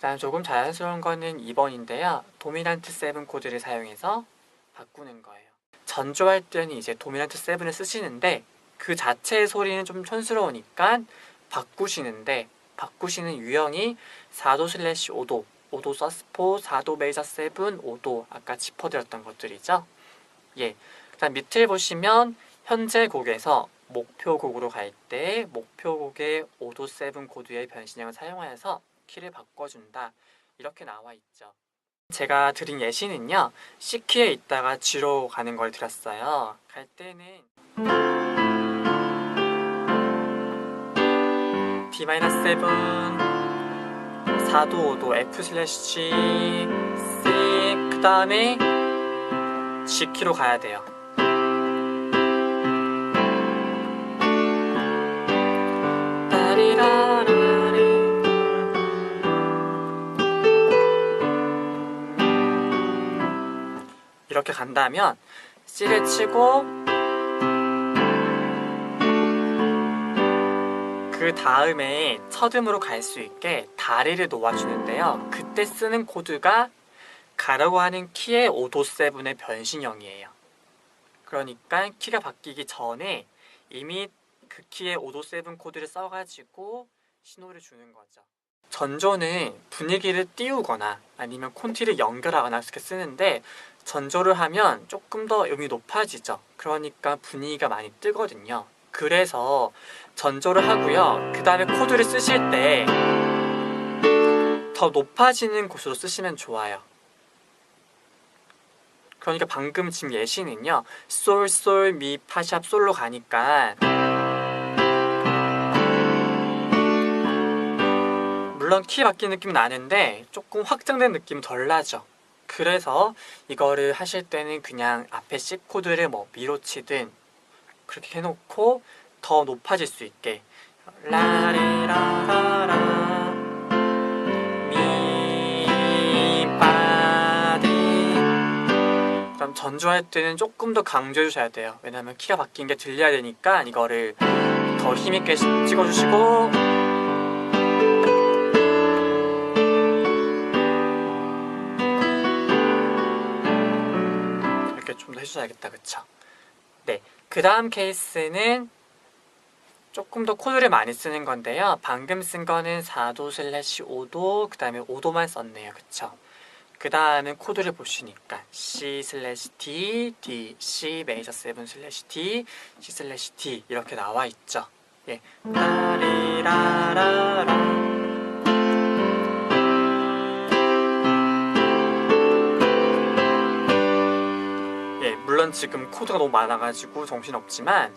그 다음 조금 자연스러운 거는 2번인데요. 도미넌트 7 코드를 사용해서 바꾸는 거예요. 전조할 때는 이제 도미넌트 7을 쓰시는데 그 자체의 소리는 좀 촌스러우니까 바꾸시는데 바꾸시는 유형이 4도 슬래시 5도 5도 서스포 4도 메이저 7 5도 아까 짚어드렸던 것들이죠. 예. 그 다음 밑을 보시면 현재 곡에서 목표 곡으로 갈 때 목표 곡의 5도 7 코드의 변신형을 사용하여서 키를 바꿔준다 이렇게 나와 있죠. 제가 드린 예시는요 C키에 있다가 G로 가는 걸 드렸어요. 갈 때는 D-7 4도 5도 F 슬래시 C 그 다음에 G 키로 가야 돼요. 이렇게 간다면 C를 치고 그 다음에 첫음으로 갈 수 있게 다리를 놓아주는데요. 그때 쓰는 코드가 가라고 하는 키의 5도 7의 변신형이에요. 그러니까 키가 바뀌기 전에 이미 그 키의 5도 7 코드를 써가지고 신호를 주는 거죠. 전조는 분위기를 띄우거나 아니면 콘티를 연결하거나 이렇게 쓰는데 전조를 하면 조금 더 음이 높아지죠. 그러니까 분위기가 많이 뜨거든요. 그래서 전조를 하고요. 그 다음에 코드를 쓰실 때 더 높아지는 곳으로 쓰시면 좋아요. 그러니까 방금 지금 예시는요. 솔, 솔, 미, 파샵, 솔로 가니까 물론 키 바뀐 느낌 나는데 조금 확장된 느낌 덜 나죠. 그래서 이거를 하실 때는 그냥 앞에 C 코드를 뭐 미로 치든 그렇게 해놓고 더 높아질 수 있게. 라리라라라. 미파디 그럼 전주할 때는 조금 더 강조해 주셔야 돼요. 왜냐면 키가 바뀐 게 들려야 되니까 이거를 더 힘있게 찍어주시고 해주셔야겠다 그쵸? 네, 그 다음 케이스는 조금 더 코드를 많이 쓰는 건데요. 방금 쓴 거는 4도 슬래시 5도, 그 다음에 5도만 썼네요. 그쵸? 그 다음은 코드를 보시니까 C 슬래시 D, D, C 메이저 7 슬래시 D, C 슬래시 D 이렇게 나와 있죠. 예. 라리라라라 지금 코드가 너무 많아가지고 정신없지만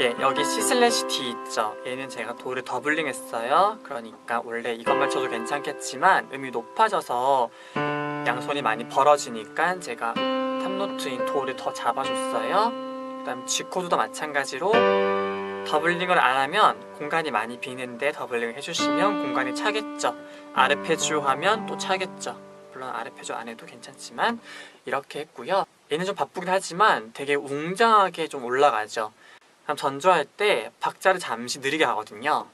예, 여기 C 슬래시 D 있죠. 얘는 제가 도를 더블링 했어요. 그러니까 원래 이것만 쳐도 괜찮겠지만 음이 높아져서 양손이 많이 벌어지니까 제가 탑노트인 도를 더 잡아줬어요. 그 다음 G 코드도 마찬가지로 더블링을 안 하면 공간이 많이 비는데 더블링을 해주시면 공간이 차겠죠. 아르페지오 하면 또 차겠죠. 물론 아르페지오 안 해도 괜찮지만 이렇게 했고요. 얘는 좀 바쁘긴 하지만 되게 웅장하게 좀 올라가죠. 그럼 전조할 때 박자를 잠시 느리게 하거든요.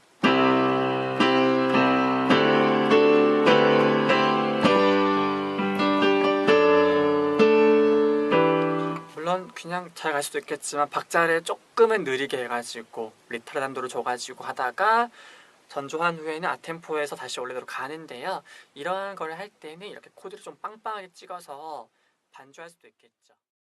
물론 그냥 잘 갈 수도 있겠지만 박자를 조금은 느리게 해가지고 리타르단도를 줘가지고 하다가 전조한 후에는 아템포에서 다시 원래대로 가는데요. 이러한 걸 할 때는 이렇게 코드를 좀 빵빵하게 찍어서 반주할 수도 있겠죠.